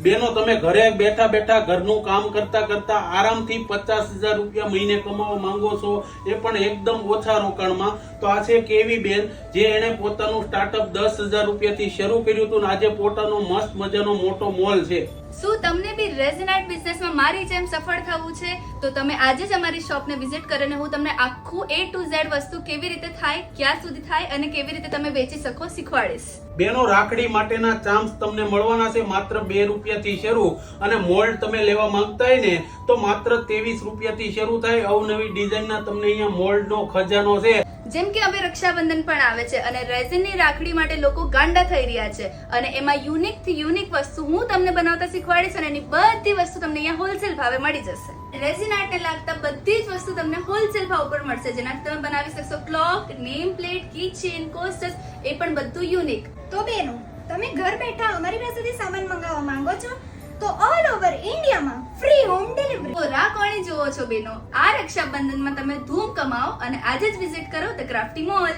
બેનો, તમે ઘરે બેઠા બેઠા ઘરનું કામ કરતા કરતા આરામથી પચાસ હજાર રૂપિયા મહિને કમાવા માંગો છો, એ પણ એકદમ ઓછા રોકાણમાં. તો આ છે કેવી બેન? જે એણે પોતાનું સ્ટાર્ટઅપ દસ હજાર રૂપિયાથી શરૂ કર્યું હતું ને આજે પોતાનો મસ્ત મજાનો મોટો મોલ છે. શું તમને બી રેઝનાઇટ બિઝનેસમાં મારી જેમ સફળ થવું છે, તો તમે આજે જ અમારી શોપને વિઝિટ કરીને હું તમને આખું એ ટુ ઝેડ વસ્તુ કેવી રીતે થાય, ક્યાં સુધી થાય અને કેવી રીતે તમે વેચી શકો શીખવાડીશ. બેનો રાખડી માટેના ચામ્સ તમને મળવાના છે, માત્ર બે રૂપિયાથી શરૂ અને મોલ્ડ તમે લેવા માંગતા હોય ને તો માત્ર ત્રેવીસ રૂપિયાથી શરૂ થાય અવનવી ડિઝાઇનના તમને અહીંયા મોલ્ડનો ખજાનો છે. જેમ કે હવે રક્ષાબંધન પણ આવે છે અને રેઝિનની રાખડી માટે લોકો ગાંડા થઈ રહ્યા છે અને એમાં યુનિકથી યુનિક વસ્તુ હું તમને બનાવતા શીખવાડીશ અને એની બધી વસ્તુ તમને અહીંયા હોલસેલ ભાવે મળી જશે. રેઝિન આર્ટને લાગતા બધી જ વસ્તુ તમને હોલસેલ ભાવ પર મળશે જેનાથી તમે બનાવી શકશો clock name plate kitchen chain coasters એ પણ બધું યુનિક. તો બેનો તમે ઘર બેઠા અમારી પાસેથી સામાન મંગાવવા માંગો છો? તો ઓલ ઓવર ઇન્ડિયામાં ફ્રી હોમ ડિલિવરી તો રાહ કોણી જુઓ છો બેનો? આ રક્ષાબંધનમાં તમે ધૂમ કમાઓ અને આજે જ વિઝિટ કરો ધ ક્રાફ્ટી મોલ